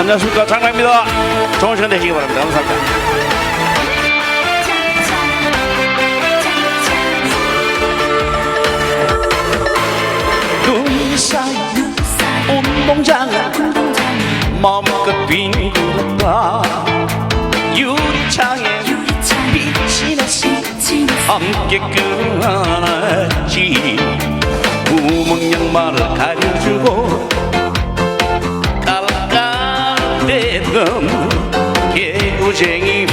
안녕하십니까 장나입니다. 좋은 시간 되시기 바랍니다. 감사합니다. 운동장을 마음껏 빙그렸다 유리창에 빛이 났어 함께 끌어안았지 구멍 양말을 가려 개구쟁이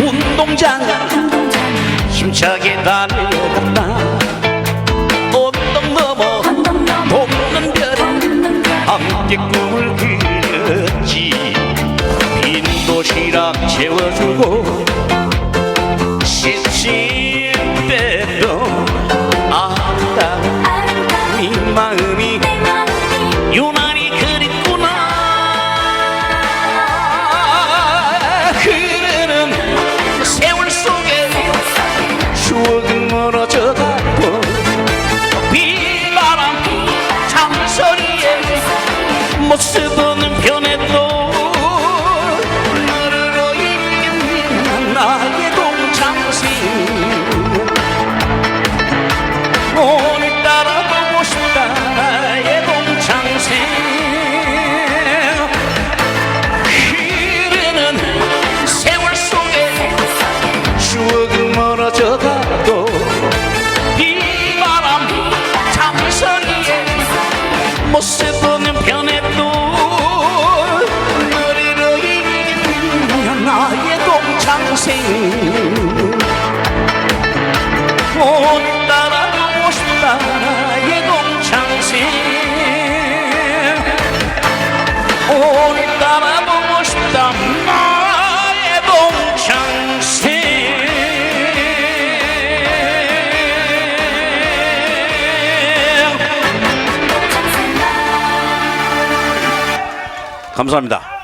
운동장 힘차게 달려갔다 도시락 채워주고 씩씩대던 아름다운 네 마음이 유난히 그립구나. 흐르는 세월 속에 추억은 멀어져 가고 비바람 창소리에 모습 모습은 변해도 너를 있겠느냐 나의 동창생. 보고 싶다 나의 동창생. 오늘따라 감사합니다.